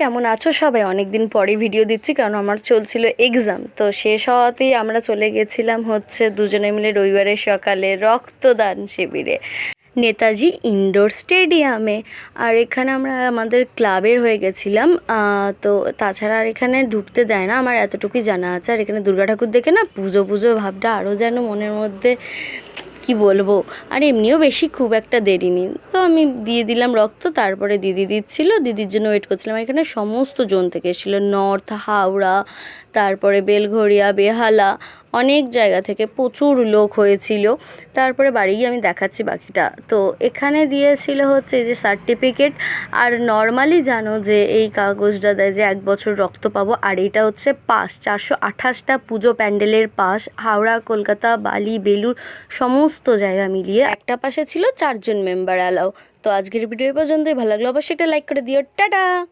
কেমন আছো সবাই? অনেক দিন পরে ভিডিও দিচ্ছি কারণ আমার চলছিল এক্সাম তো শেষ হওয়াতেই আমরা চলে গেছিলাম হচ্ছে দুজনে মিলে রবিবারের সকালে রক্তদান শিবিরে। নেতাজি ইনডোর স্টেডিয়ামে আর এখানে আমরা আমাদের ক্লাবের হয়ে গেছিলাম। তো তাছাড়া আর এখানে ঢুকতে দেয় না, আমার এতটুকুই জানা আছে। আর এখানে দুর্গা ঠাকুর দেখে না পুজো পুজো ভাবটা আরও যেন মনের মধ্যে কি বলব? আর এমনিও বেশি খুব একটা দেরি নেই। তো আমি দিয়ে দিলাম রক্ত, তারপরে দিদি দিচ্ছিল, দিদির জন্য ওয়েট করছিলাম। এখানে সমস্ত জোন থেকে এসেছিল, নর্থ, হাওড়া, তারপরে বেলঘড়িয়া, বেহালা, অনেক জায়গা থেকে প্রচুর লোক হয়েছিল। তারপরে বাড়ি গিয়ে আমি দেখাচ্ছি বাকিটা। তো এখানে দিয়েছিল হচ্ছে যে সার্টিফিকেট আর নর্মালি জানো যে এই কাগজটা দেয় যে এক বছর রক্ত পাবো, আর এইটা হচ্ছে পাস। চারশো আঠাশটা পুজো প্যান্ডেলের পাস, হাওড়া, কলকাতা, বালি বেলুর সমস্ত জায়গা মিলিয়ে। একটা পাশে ছিল চারজন মেম্বার অ্যালাও তো আজকের ভিডিও পর্যন্তই। ভালো লাগল অবশ্যই একটা লাইক করে দিও। টাটা!